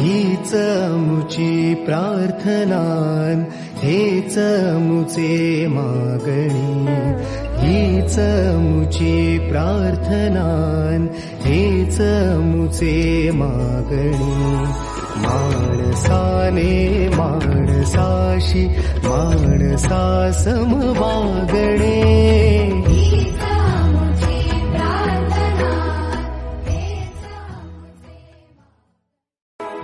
हीच मुची प्रार्थनान हेच मुचे मागणी। हीच मुची प्रार्थनान हेच मुचे मागणी। माणसाने माणसाशी माणसा समवागणे